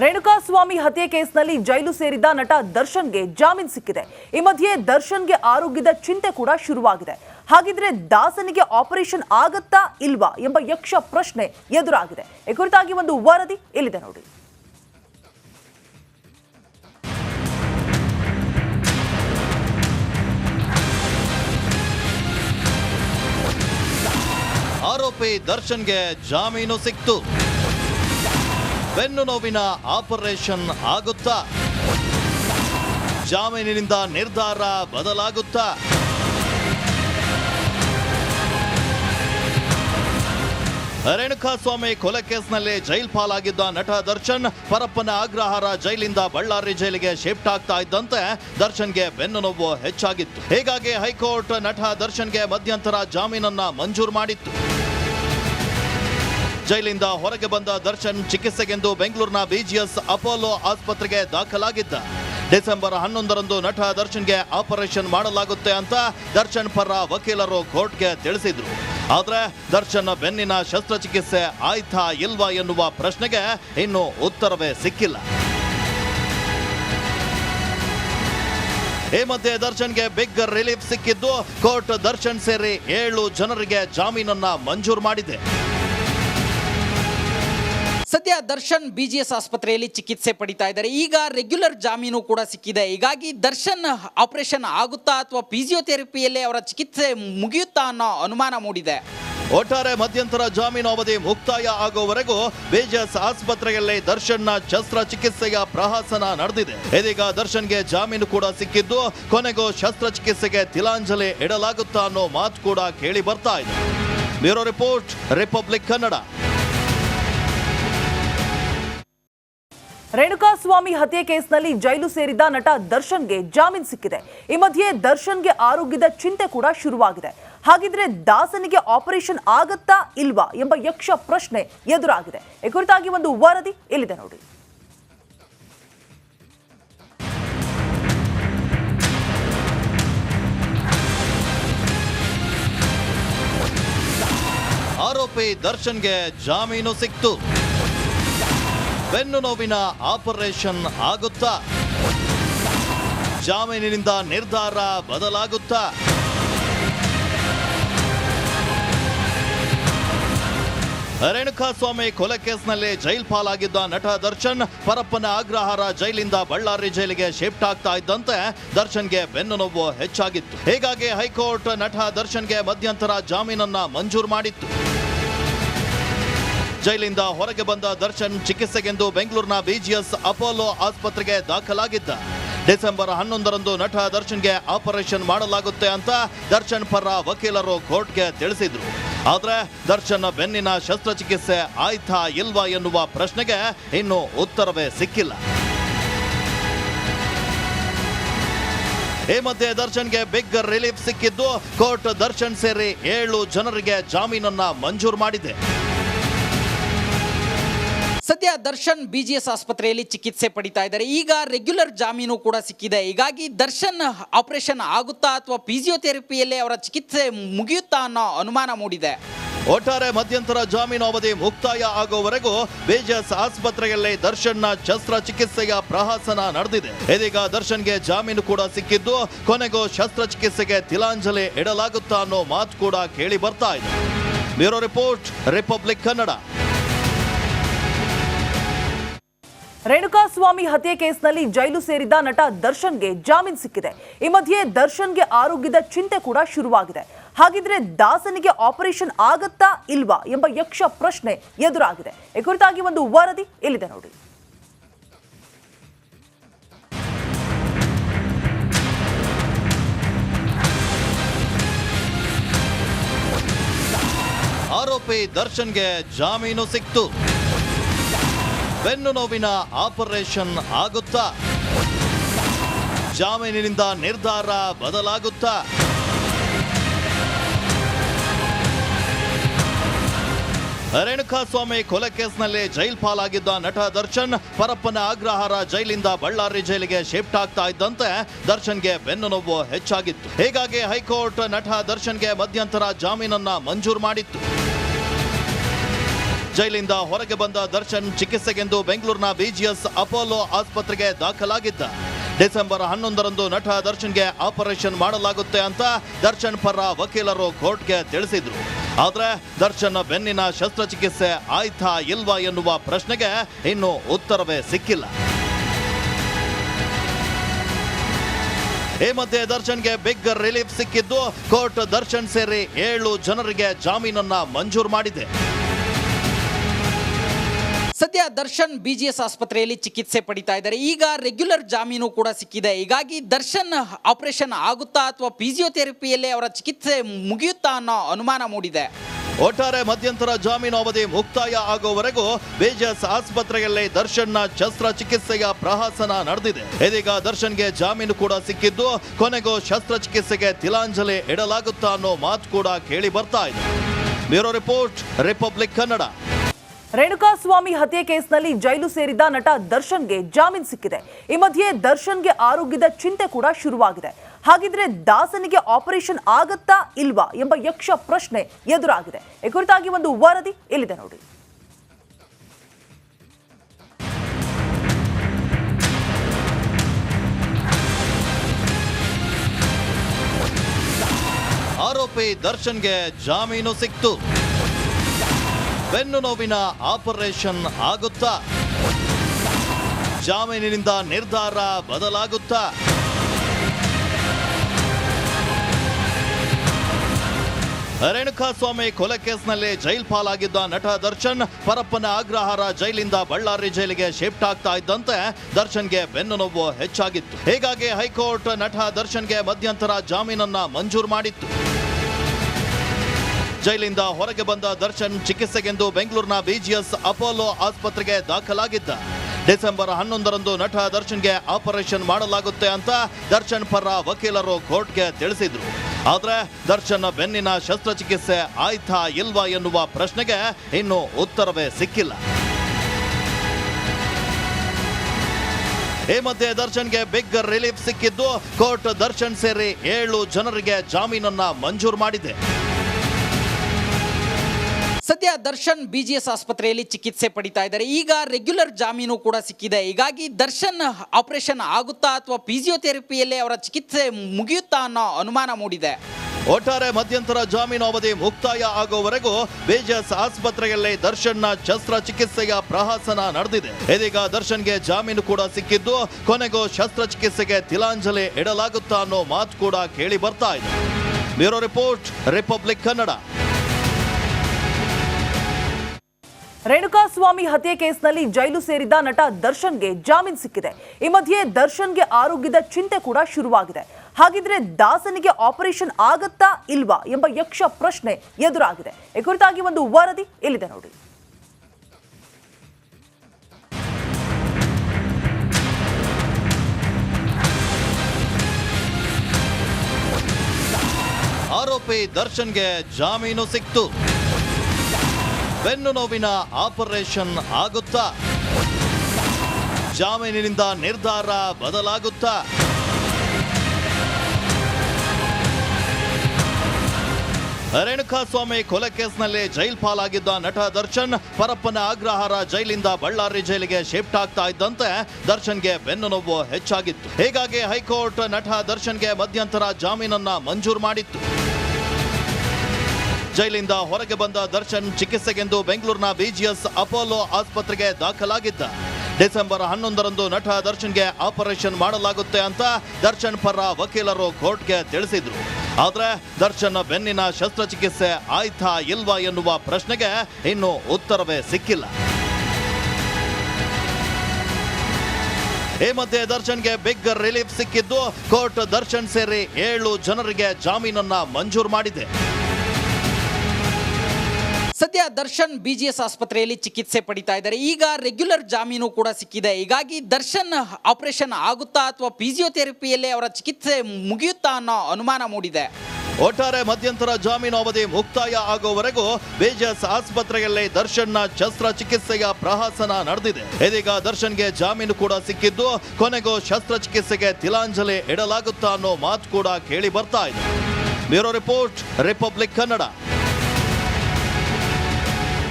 ರೇಣುಕಾಸ್ವಾಮಿ ಹತ್ಯೆ ಕೇಸ್ನಲ್ಲಿ ಜೈಲು ಸೇರಿದ ನಟ ದರ್ಶನ್ಗೆ ಜಾಮೀನು ಸಿಕ್ಕಿದೆ. ಈ ಮಧ್ಯೆ ದರ್ಶನ್ಗೆ ಆರೋಗ್ಯದ ಚಿಂತೆ ಕೂಡ ಶುರುವಾಗಿದೆ. ಹಾಗಿದ್ರೆ ದಾಸನಿಗೆ ಆಪರೇಷನ್ ಆಗತ್ತಾ ಇಲ್ವಾ ಎಂಬ ಯಕ್ಷ ಪ್ರಶ್ನೆ ಎದುರಾಗಿದೆ. ಈ ಕುರಿತಾಗಿ ಒಂದು ವರದಿ ಇಲ್ಲಿದೆ ನೋಡಿ. ಆರೋಪಿ ದರ್ಶನ್ಗೆ ಜಾಮೀನು ಸಿಕ್ತು. ಬೆನ್ನು ನೋವಿನ ಆಪರೇಷನ್ ಆಗುತ್ತಾ? ಜಾಮೀನಿನಿಂದ ನಿರ್ಧಾರ ಬದಲಾಗುತ್ತಾ? ರೇಣುಕಾಸ್ವಾಮಿ ಕೊಲೆ ಕೇಸ್ನಲ್ಲಿ ಜೈಲ್ ಪಾಲಾಗಿದ್ದ ನಟ ದರ್ಶನ್, ಪರಪ್ಪನ ಅಗ್ರಹಾರ ಜೈಲಿಂದ ಬಳ್ಳಾರಿ ಜೈಲಿಗೆ ಶಿಫ್ಟ್ ಆಗ್ತಾ ಇದ್ದಂತೆ ದರ್ಶನ್ಗೆ ಬೆನ್ನು ನೋವು ಹೆಚ್ಚಾಗಿತ್ತು. ಹೀಗಾಗಿ ಹೈಕೋರ್ಟ್ ನಟ ದರ್ಶನ್ಗೆ ಮಧ್ಯಂತರ ಜಾಮೀನನ್ನ ಮಂಜೂರು ಮಾಡಿತ್ತು. ಜೈಲಿಂದ ಹೊರಗೆ ಬಂದ ದರ್ಶನ್ ಚಿಕಿತ್ಸೆಗೆಂದು ಬೆಂಗಳೂರಿನ ಬಿಜಿಎಸ್ ಅಪೋಲೋ ಆಸ್ಪತ್ರೆಗೆ ದಾಖಲಾಗಿದ್ದ. ಡಿಸೆಂಬರ್ ಹನ್ನೊಂದರಂದು ನಟ ದರ್ಶನ್ಗೆ ಆಪರೇಷನ್ ಮಾಡಲಾಗುತ್ತೆ ಅಂತ ದರ್ಶನ್ ಪರ ವಕೀಲರು ಕೋರ್ಟ್ಗೆ ತಿಳಿಸಿದ್ರು. ಆದ್ರೆ ದರ್ಶನ್ ಬೆನ್ನಿನ ಶಸ್ತ್ರಚಿಕಿತ್ಸೆ ಆಯ್ತಾ ಇಲ್ವಾ ಎನ್ನುವ ಪ್ರಶ್ನೆಗೆ ಇನ್ನೂ ಉತ್ತರವೇ ಸಿಕ್ಕಿಲ್ಲ. ಈ ಮಧ್ಯೆ ದರ್ಶನ್ಗೆ ಬಿಗ್ ರಿಲೀಫ್ ಸಿಕ್ಕಿದ್ದು ಕೋರ್ಟ್ ದರ್ಶನ್ ಸೇರಿ ಏಳು ಜನರಿಗೆ ಜಾಮೀನನ್ನ ಮಂಜೂರು ಮಾಡಿದೆ. ಸದ್ಯ ದರ್ಶನ್ ಬಿ ಜಿ ಎಸ್ ಆಸ್ಪತ್ರೆಯಲ್ಲಿ ಚಿಕಿತ್ಸೆ ಪಡಿತಾ ಇದ್ದಾರೆ. ಈಗ ರೆಗ್ಯುಲರ್ ಜಾಮೀನು ಕೂಡ ಸಿಕ್ಕಿದೆ. ಹೀಗಾಗಿ ದರ್ಶನ್ ಆಪರೇಷನ್ ಆಗುತ್ತಾ ಅಥವಾ ಫಿಸಿಯೋಥೆರಪಿಯಲ್ಲೇ ಅವರ ಚಿಕಿತ್ಸೆ ಮುಗಿಯುತ್ತಾ ಅನ್ನೋ ಅನುಮಾನ ಮೂಡಿದೆ. ಒಟ್ಟಾರೆ ಮಧ್ಯಂತರ ಜಾಮೀನು ಅವಧಿ ಮುಕ್ತಾಯ ಆಗುವವರೆಗೂ ಬಿಜೆಎಸ್ ಆಸ್ಪತ್ರೆಯಲ್ಲಿ ದರ್ಶನ್ನ ಶಸ್ತ್ರಚಿಕಿತ್ಸೆಯ ಪ್ರಹಾಸನ ನಡೆದಿದೆ. ಇದೀಗ ದರ್ಶನ್ಗೆ ಜಾಮೀನು ಕೂಡ ಸಿಕ್ಕಿದ್ದು, ಕೊನೆಗೂ ಶಸ್ತ್ರಚಿಕಿತ್ಸೆಗೆ ತಿಲಾಂಜಲಿ ಇಡಲಾಗುತ್ತಾ ಅನ್ನೋ ಮಾತು ಕೂಡ ಕೇಳಿ ಬರ್ತಾ ಇದೆ. Bureau report, Republic Kannada. Renukaswamy ಹತ್ಯೆ ಕೇಸ್ನಲ್ಲಿ ಜೈಲು ಸೇರಿದ ನಟ ದರ್ಶನ್ಗೆ ಜಾಮೀನು ಸಿಕ್ಕಿದೆ. ಈ ಮಧ್ಯೆ ದರ್ಶನ್ಗೆ ಆರೋಗ್ಯದ ಚಿಂತೆ ಕೂಡ ಶುರುವಾಗಿದೆ. ಹಾಗಿದ್ರೆ ದಾಸನಿಗೆ ಆಪರೇಷನ್ ಆಗತ್ತಾ ಇಲ್ವಾ ಎಂಬ ಯಕ್ಷ ಪ್ರಶ್ನೆ ಎದುರಾಗಿದೆ. ಈ ಕುರಿತಾಗಿ ಒಂದು ವರದಿ ಇಲ್ಲಿದೆ ನೋಡಿ. ಆರೋಪಿ ದರ್ಶನ್ಗೆ ಜಾಮೀನು ಸಿಕ್ತು. ಬೆನ್ನು ನೋವಿನ ಆಪರೇಷನ್ ಆಗುತ್ತಾ? ಜಾಮೀನಿನಿಂದ ನಿರ್ಧಾರ ಬದಲಾಗುತ್ತಾ? ರೇಣುಕಾಸ್ವಾಮಿ ಕೊಲೆ ಕೇಸ್ನಲ್ಲಿ ಜೈಲ್ ಪಾಲಾಗಿದ್ದ ನಟ ದರ್ಶನ್, ಪರಪ್ಪನ ಅಗ್ರಹಾರ ಜೈಲಿಂದ ಬಳ್ಳಾರಿ ಜೈಲಿಗೆ ಶಿಫ್ಟ್ ಆಗ್ತಾ ಇದ್ದಂತೆ ದರ್ಶನ್ಗೆ ಬೆನ್ನು ನೋವು ಹೆಚ್ಚಾಗಿತ್ತು. ಹೀಗಾಗಿ ಹೈಕೋರ್ಟ್ ನಟ ದರ್ಶನ್ಗೆ ಮಧ್ಯಂತರ ಜಾಮೀನನ್ನ ಮಂಜೂರು ಮಾಡಿತ್ತು. ಜೈಲಿಂದ ಹೊರಗೆ ಬಂದ ದರ್ಶನ್ ಚಿಕಿತ್ಸೆಗೆಂದು ಬೆಂಗಳೂರಿನ ಬಿಜಿಎಸ್ ಅಪೋಲೋ ಆಸ್ಪತ್ರೆಗೆ ದಾಖಲಾಗಿದ್ದ. ಡಿಸೆಂಬರ್ ಹನ್ನೊಂದರಂದು ನಟ ದರ್ಶನ್ಗೆ ಆಪರೇಷನ್ ಮಾಡಲಾಗುತ್ತೆ ಅಂತ ದರ್ಶನ್ ಪರ ವಕೀಲರು ಕೋರ್ಟ್ಗೆ ತಿಳಿಸಿದ್ರು. ಆದರೆ ದರ್ಶನ್ ಬೆನ್ನಿನ ಶಸ್ತ್ರಚಿಕಿತ್ಸೆ ಆಯ್ತಾ ಇಲ್ವಾ ಎನ್ನುವ ಪ್ರಶ್ನೆಗೆ ಇನ್ನೂ ಉತ್ತರವೇ ಸಿಕ್ಕಿಲ್ಲ. ಈ ಮಧ್ಯೆ ದರ್ಶನ್ಗೆ ಬಿಗ್ ರಿಲೀಫ್ ಸಿಕ್ಕಿದ್ದು ಕೋರ್ಟ್ ದರ್ಶನ್ ಸೇರಿ ಏಳು ಜನರಿಗೆ ಜಾಮೀನನ್ನ ಮಂಜೂರು ಮಾಡಿದೆ. ಸದ್ಯ ದರ್ಶನ್ ಬಿಜಿಎಸ್ ಆಸ್ಪತ್ರೆಯಲ್ಲಿ ಚಿಕಿತ್ಸೆ ಪಡಿತಾ ಇದ್ದಾರೆ. ಈಗ ರೆಗ್ಯುಲರ್ ಜಾಮೀನು ಕೂಡ ಸಿಕ್ಕಿದೆ. ಹೀಗಾಗಿ ದರ್ಶನ್ ಆಪರೇಷನ್ ಆಗುತ್ತಾ ಅಥವಾ ಫಿಸಿಯೋಥೆರಪಿಯಲ್ಲೇ ಅವರ ಚಿಕಿತ್ಸೆ ಮುಗಿಯುತ್ತಾ ಅನ್ನೋ ಅನುಮಾನ ಮೂಡಿದೆ. ಒಟ್ಟಾರೆ ಮಧ್ಯಂತರ ಜಾಮೀನು ಅವಧಿ ಮುಕ್ತಾಯ ಆಗುವವರೆಗೂ ಬಿಜೆಎಸ್ ಆಸ್ಪತ್ರೆಯಲ್ಲಿ ದರ್ಶನ್ನ ಶಸ್ತ್ರಚಿಕಿತ್ಸೆಯ ಪ್ರಹಾಸನ ನಡೆದಿದೆ. ಇದೀಗ ದರ್ಶನ್ಗೆ ಜಾಮೀನು ಕೂಡ ಸಿಕ್ಕಿದ್ದು, ಕೊನೆಗೂ ಶಸ್ತ್ರಚಿಕಿತ್ಸೆಗೆ ತಿಲಾಂಜಲಿ ಇಡಲಾಗುತ್ತಾ ಅನ್ನೋ ಮಾತು ಕೂಡ ಕೇಳಿ ಬರ್ತಾ ಇದೆ. Bureau report, Republic Kannada. Renukaswamy ಹತ್ಯೆ ಕೇಸ್ನಲ್ಲಿ ಜೈಲು ಸೇರಿದ್ದ ನಟ ದರ್ಶನ್ಗೆ ಜಾಮೀನು ಸಿಕ್ಕಿದೆ. ಈ ಮಧ್ಯೆ ದರ್ಶನ್ಗೆ ಆರೋಗ್ಯದ ಚಿಂತೆ ಕೂಡ ಶುರುವಾಗಿದೆ. ಹಾಗಿದ್ರೆ ದಾಸನಿಗೆ ಆಪರೇಷನ್ ಆಗತ್ತಾ ಇಲ್ವಾ ಎಂಬ ಯಕ್ಷ ಪ್ರಶ್ನೆ ಎದುರಾಗಿದೆ. ಈ ಕುರಿತಾಗಿ ಒಂದು ವರದಿ ಇಲ್ಲಿದೆ ನೋಡಿ. ಆರೋಪಿ ದರ್ಶನ್ಗೆ ಜಾಮೀನು ಸಿಕ್ತು. ಬೆನ್ನು ನೋವಿನ ಆಪರೇಷನ್ ಆಗುತ್ತಾ? ಜಾಮೀನಿನಿಂದ ನಿರ್ಧಾರ ಬದಲಾಗುತ್ತಾ? ರೇಣುಕಾಸ್ವಾಮಿ ಕೊಲೆ ಕೇಸ್ನಲ್ಲಿ ಜೈಲ್ ಪಾಲಾಗಿದ್ದ ನಟ ದರ್ಶನ್, ಪರಪ್ಪನ ಅಗ್ರಹಾರ ಜೈಲಿಂದ ಬಳ್ಳಾರಿ ಜೈಲಿಗೆ ಶಿಫ್ಟ್ ಆಗ್ತಾ ಇದ್ದಂತೆ ದರ್ಶನ್ಗೆ ಬೆನ್ನು ನೋವು ಹೆಚ್ಚಾಗಿತ್ತು. ಹೀಗಾಗಿ ಹೈಕೋರ್ಟ್ ನಟ ದರ್ಶನ್ಗೆ ಮಧ್ಯಂತರ ಜಾಮೀನನ್ನ ಮಂಜೂರು ಮಾಡಿತ್ತು. ಜೈಲಿಂದ ಹೊರಗೆ ಬಂದ ದರ್ಶನ್ ಚಿಕಿತ್ಸೆಗೆಂದು ಬೆಂಗಳೂರಿನ ಬಿಜಿಎಸ್ ಅಪೋಲೋ ಆಸ್ಪತ್ರೆಗೆ ದಾಖಲಾಗಿದ್ದ. ಡಿಸೆಂಬರ್ ಹನ್ನೊಂದರಂದು ನಟ ದರ್ಶನ್ಗೆ ಆಪರೇಷನ್ ಮಾಡಲಾಗುತ್ತೆ ಅಂತ ದರ್ಶನ್ ಪರ ವಕೀಲರು ಕೋರ್ಟ್ಗೆ ತಿಳಿಸಿದ್ರು. ಆದ್ರೆ ದರ್ಶನ್ ಬೆನ್ನಿನ ಶಸ್ತ್ರಚಿಕಿತ್ಸೆ ಆಯ್ತಾ ಇಲ್ವಾ ಎನ್ನುವ ಪ್ರಶ್ನೆಗೆ ಇನ್ನೂ ಉತ್ತರವೇ ಸಿಕ್ಕಿಲ್ಲ. ಈ ಮಧ್ಯೆ ದರ್ಶನ್ಗೆ ಬಿಗ್ ರಿಲೀಫ್ ಸಿಕ್ಕಿದ್ದು ಕೋರ್ಟ್ ದರ್ಶನ್ ಸೇರಿ ಏಳು ಜನರಿಗೆ ಜಾಮೀನನ್ನ ಮಂಜೂರು ಮಾಡಿದೆ. ಸದ್ಯ ದರ್ಶನ್ ಬಿ ಜಿ ಎಸ್ ಆಸ್ಪತ್ರೆಯಲ್ಲಿ ಚಿಕಿತ್ಸೆ ಪಡಿತಾ ಇದ್ದಾರೆ. ಈಗ ರೆಗ್ಯುಲರ್ ಜಾಮೀನು ಕೂಡ ಸಿಕ್ಕಿದೆ. ಹೀಗಾಗಿ ದರ್ಶನ್ ಆಪರೇಷನ್ ಆಗುತ್ತಾ ಅಥವಾ ಫಿಸಿಯೋಥೆರಪಿಯಲ್ಲೇ ಅವರ ಚಿಕಿತ್ಸೆ ಮುಗಿಯುತ್ತಾ ಅನ್ನೋ ಅನುಮಾನ ಮೂಡಿದೆ. ಒಟ್ಟಾರೆ ಮಧ್ಯಂತರ ಜಾಮೀನು ಅವಧಿ ಮುಕ್ತಾಯ ಆಗುವವರೆಗೂ ಬೇಜಸ್ ಆಸ್ಪತ್ರೆಯಲ್ಲಿ ದರ್ಶನ್ನ ಶಸ್ತ್ರಚಿಕಿತ್ಸೆಯ ಪ್ರಹಾಸನ ನಡೆದಿದೆ. ಇದೀಗ ದರ್ಶನ್ಗೆ ಜಾಮೀನು ಕೂಡ ಸಿಕ್ಕಿದ್ದು, ಕೊನೆಗೂ ಶಸ್ತ್ರಚಿಕಿತ್ಸೆಗೆ ತಿಲಾಂಜಲಿ ಇಡಲಾಗುತ್ತಾ ಅನ್ನೋ ಮಾತು ಕೂಡ ಕೇಳಿ ಬರ್ತಾ ಇದೆ. Bureau report, Republic Kannada. Renukaswamy ಹತ್ಯೆ ಕೇಸ್ನಲ್ಲಿ ಜೈಲು ಸೇರಿದ ನಟ ದರ್ಶನ್ಗೆ ಜಾಮೀನು ಸಿಕ್ಕಿದೆ. ಈ ಮಧ್ಯೆ ದರ್ಶನ್ಗೆ ಆರೋಗ್ಯದ ಚಿಂತೆ ಕೂಡ ಶುರುವಾಗಿದೆ. ಹಾಗಿದ್ರೆ ದಾಸನಿಗೆ ಆಪರೇಷನ್ ಆಗತ್ತಾ ಇಲ್ವಾ ಎಂಬ ಯಕ್ಷ ಪ್ರಶ್ನೆ ಎದುರಾಗಿದೆ. ಈ ಕುರಿತಾಗಿ ಒಂದು ವರದಿ ಇಲ್ಲಿದೆ ನೋಡಿ. ಆರೋಪಿ ದರ್ಶನ್ಗೆ ಜಾಮೀನು ಸಿಕ್ತು. ಬೆನ್ನು ನೋವಿನ ಆಪರೇಷನ್ ಆಗುತ್ತಾ? ಜಾಮೀನಿನಿಂದ ನಿರ್ಧಾರ ಬದಲಾಗುತ್ತಾ? ರೇಣುಕಾಸ್ವಾಮಿ ಕೊಲೆ ಕೇಸ್ನಲ್ಲಿ ಜೈಲ್ ಪಾಲಾಗಿದ್ದ ನಟ ದರ್ಶನ್, ಪರಪ್ಪನ ಅಗ್ರಹಾರ ಜೈಲಿಂದ ಬಳ್ಳಾರಿ ಜೈಲಿಗೆ ಶಿಫ್ಟ್ ಆಗ್ತಾ ಇದ್ದಂತೆ ದರ್ಶನ್ಗೆ ಬೆನ್ನು ನೋವು ಹೆಚ್ಚಾಗಿತ್ತು. ಹೀಗಾಗಿ ಹೈಕೋರ್ಟ್ ನಟ ದರ್ಶನ್ಗೆ ಮಧ್ಯಂತರ ಜಾಮೀನನ್ನ ಮಂಜೂರು ಮಾಡಿತ್ತು. ಜೈಲಿಂದ ಹೊರಗೆ ಬಂದ ದರ್ಶನ್ ಚಿಕಿತ್ಸೆಗೆಂದು ಬೆಂಗಳೂರಿನ ಬಿಜಿಎಸ್ ಅಪೋಲೋ ಆಸ್ಪತ್ರೆಗೆ ದಾಖಲಾಗಿದ್ದ. ಡಿಸೆಂಬರ್ ಹನ್ನೊಂದರಂದು ನಟ ದರ್ಶನ್ಗೆ ಆಪರೇಷನ್ ಮಾಡಲಾಗುತ್ತೆ ಅಂತ ದರ್ಶನ್ ಪರ ವಕೀಲರು ಕೋರ್ಟ್ಗೆ ತಿಳಿಸಿದ್ರು. ಆದರೆ ದರ್ಶನ್ ಬೆನ್ನಿನ ಶಸ್ತ್ರಚಿಕಿತ್ಸೆ ಆಯ್ತಾ ಇಲ್ವಾ ಎನ್ನುವ ಪ್ರಶ್ನೆಗೆ ಇನ್ನೂ ಉತ್ತರವೇ ಸಿಕ್ಕಿಲ್ಲ. ಈ ಮಧ್ಯೆ ದರ್ಶನ್ಗೆ ಬಿಗ್ ರಿಲೀಫ್ ಸಿಕ್ಕಿದ್ದು ಕೋರ್ಟ್ ದರ್ಶನ್ ಸೇರಿ ಏಳು ಜನರಿಗೆ ಜಾಮೀನನ್ನ ಮಂಜೂರು ಮಾಡಿದೆ. ಸದ್ಯ ದರ್ಶನ್ ಬಿಜಿಎಸ್ ಆಸ್ಪತ್ರೆಯಲ್ಲಿ ಚಿಕಿತ್ಸೆ ಪಡಿತಾ ಇದ್ದಾರೆ. ಈಗ ರೆಗ್ಯುಲರ್ ಜಾಮೀನು ಕೂಡ ಸಿಕ್ಕಿದೆ. ಹೀಗಾಗಿ ದರ್ಶನ್ ಆಪರೇಷನ್ ಆಗುತ್ತಾ ಅಥವಾ ಫಿಸಿಯೋಥೆರಪಿಯಲ್ಲೇ ಅವರ ಚಿಕಿತ್ಸೆ ಮುಗಿಯುತ್ತಾ ಅನ್ನೋ ಅನುಮಾನ ಮೂಡಿದೆ. ಒಟ್ಟಾರೆ ಮಧ್ಯಂತರ ಜಾಮೀನು ಅವಧಿ ಮುಕ್ತಾಯ ಆಗುವವರೆಗೂ ಬೇಜಸ್ ಆಸ್ಪತ್ರೆಯಲ್ಲಿ ದರ್ಶನ್ನ ಶಸ್ತ್ರಚಿಕಿತ್ಸೆಯ ಪ್ರಹಾಸನ ನಡೆದಿದೆ. ಇದೀಗ ದರ್ಶನ್ಗೆ ಜಾಮೀನು ಕೂಡ ಸಿಕ್ಕಿದ್ದು, ಕೊನೆಗೂ ಶಸ್ತ್ರಚಿಕಿತ್ಸೆಗೆ ತಿಲಾಂಜಲಿ ಇಡಲಾಗುತ್ತಾ ಅನ್ನೋ ಮಾತು ಕೂಡ ಕೇಳಿ ಬರ್ತಾ ಇದೆ. Bureau report, Republic Kannada. Renukaswamy ಹತ್ಯೆ ಕೇಸ್ನಲ್ಲಿ ಜೈಲು ಸೇರಿದ್ದ ನಟ ದರ್ಶನ್ಗೆ ಜಾಮೀನು ಸಿಕ್ಕಿದೆ. ಈ ಮಧ್ಯೆ ದರ್ಶನ್ಗೆ ಆರೋಗ್ಯದ ಚಿಂತೆ ಕೂಡ ಶುರುವಾಗಿದೆ. ಹಾಗಿದ್ರೆ ದಾಸನಿಗೆ ಆಪರೇಷನ್ ಆಗತ್ತಾ ಇಲ್ವಾ ಎಂಬ ಯಕ್ಷ ಪ್ರಶ್ನೆ ಎದುರಾಗಿದೆ. ಈ ಕುರಿತಾಗಿ ಒಂದು ವರದಿ ಇಲ್ಲಿದೆ ನೋಡಿ. ಆರೋಪಿ ದರ್ಶನ್ಗೆ ಜಾಮೀನು ಸಿಕ್ತು. ಬೆನ್ನು ನೋವಿನ ಆಪರೇಷನ್ ಆಗುತ್ತಾ? ಜಾಮೀನಿನಿಂದ ನಿರ್ಧಾರ ಬದಲಾಗುತ್ತಾ? ರೇಣುಕಾಸ್ವಾಮಿ ಕೊಲೆ ಕೇಸ್ನಲ್ಲಿ ಜೈಲ್ ಪಾಲಾಗಿದ್ದ ನಟ ದರ್ಶನ್, ಪರಪ್ಪನ ಅಗ್ರಹಾರ ಜೈಲಿಂದ ಬಳ್ಳಾರಿ ಜೈಲಿಗೆ ಶಿಫ್ಟ್ ಆಗ್ತಾ ಇದ್ದಂತೆ ದರ್ಶನ್ಗೆ ಬೆನ್ನು ನೋವು ಹೆಚ್ಚಾಗಿತ್ತು. ಹೀಗಾಗಿ ಹೈಕೋರ್ಟ್ ನಟ ದರ್ಶನ್ಗೆ ಮಧ್ಯಂತರ ಜಾಮೀನನ್ನ ಮಂಜೂರು ಮಾಡಿತ್ತು. ಜೈಲಿಂದ ಹೊರಗೆ ಬಂದ ದರ್ಶನ್ ಚಿಕಿತ್ಸೆಗೆಂದು ಬೆಂಗಳೂರಿನ ಬಿಜಿಎಸ್ ಅಪೋಲೋ ಆಸ್ಪತ್ರೆಗೆ ದಾಖಲಾಗಿದ್ದ. ಡಿಸೆಂಬರ್ ಹನ್ನೊಂದರಂದು ನಟ ದರ್ಶನ್ಗೆ ಆಪರೇಷನ್ ಮಾಡಲಾಗುತ್ತೆ ಅಂತ ದರ್ಶನ್ ಪರ ವಕೀಲರು ಕೋರ್ಟ್ಗೆ ತಿಳಿಸಿದ್ರು. ಆದ್ರೆ ದರ್ಶನ್ ಬೆನ್ನಿನ ಶಸ್ತ್ರಚಿಕಿತ್ಸೆ ಆಯ್ತಾ ಇಲ್ವಾ ಎನ್ನುವ ಪ್ರಶ್ನೆಗೆ ಇನ್ನೂ ಉತ್ತರವೇ ಸಿಕ್ಕಿಲ್ಲ. ಈ ಮಧ್ಯೆ ದರ್ಶನ್ಗೆ ಬಿಗ್ ರಿಲೀಫ್ ಸಿಕ್ಕಿದ್ದು ಕೋರ್ಟ್ ದರ್ಶನ್ ಸೇರಿ ಏಳು ಜನರಿಗೆ ಜಾಮೀನನ್ನ ಮಂಜೂರು ಮಾಡಿದೆ. ಸದ್ಯ ದರ್ಶನ್ ಬಿ ಜಿ ಎಸ್ ಆಸ್ಪತ್ರೆಯಲ್ಲಿ ಚಿಕಿತ್ಸೆ ಪಡಿತಾ ಇದ್ದಾರೆ. ಈಗ ರೆಗ್ಯುಲರ್ ಜಾಮೀನು ಕೂಡ ಸಿಕ್ಕಿದೆ. ಹೀಗಾಗಿ ದರ್ಶನ್ ಆಪರೇಷನ್ ಆಗುತ್ತಾ ಅಥವಾ ಫಿಸಿಯೋಥೆರಪಿಯಲ್ಲೇ ಅವರ ಚಿಕಿತ್ಸೆ ಮುಗಿಯುತ್ತಾ ಅನ್ನೋ ಅನುಮಾನ ಮೂಡಿದೆ. ಒಟ್ಟಾರೆ ಮಧ್ಯಂತರ ಜಾಮೀನು ಅವಧಿ ಮುಕ್ತಾಯ ಆಗುವವರೆಗೂ ಬೇಜಸ್ ಆಸ್ಪತ್ರೆಯಲ್ಲಿ ದರ್ಶನ್ನ ಶಸ್ತ್ರಚಿಕಿತ್ಸೆಯ ಪ್ರಹಾಸನ ನಡೆದಿದೆ. ಇದೀಗ ದರ್ಶನ್ಗೆ ಜಾಮೀನು ಕೂಡ ಸಿಕ್ಕಿದ್ದು, ಕೊನೆಗೂ ಶಸ್ತ್ರಚಿಕಿತ್ಸೆಗೆ ತಿಲಾಂಜಲಿ ಇಡಲಾಗುತ್ತಾ ಅನ್ನೋ ಮಾತು ಕೂಡ ಕೇಳಿ ಬರ್ತಾ ಇದೆ. Bureau report, Republic Kannada.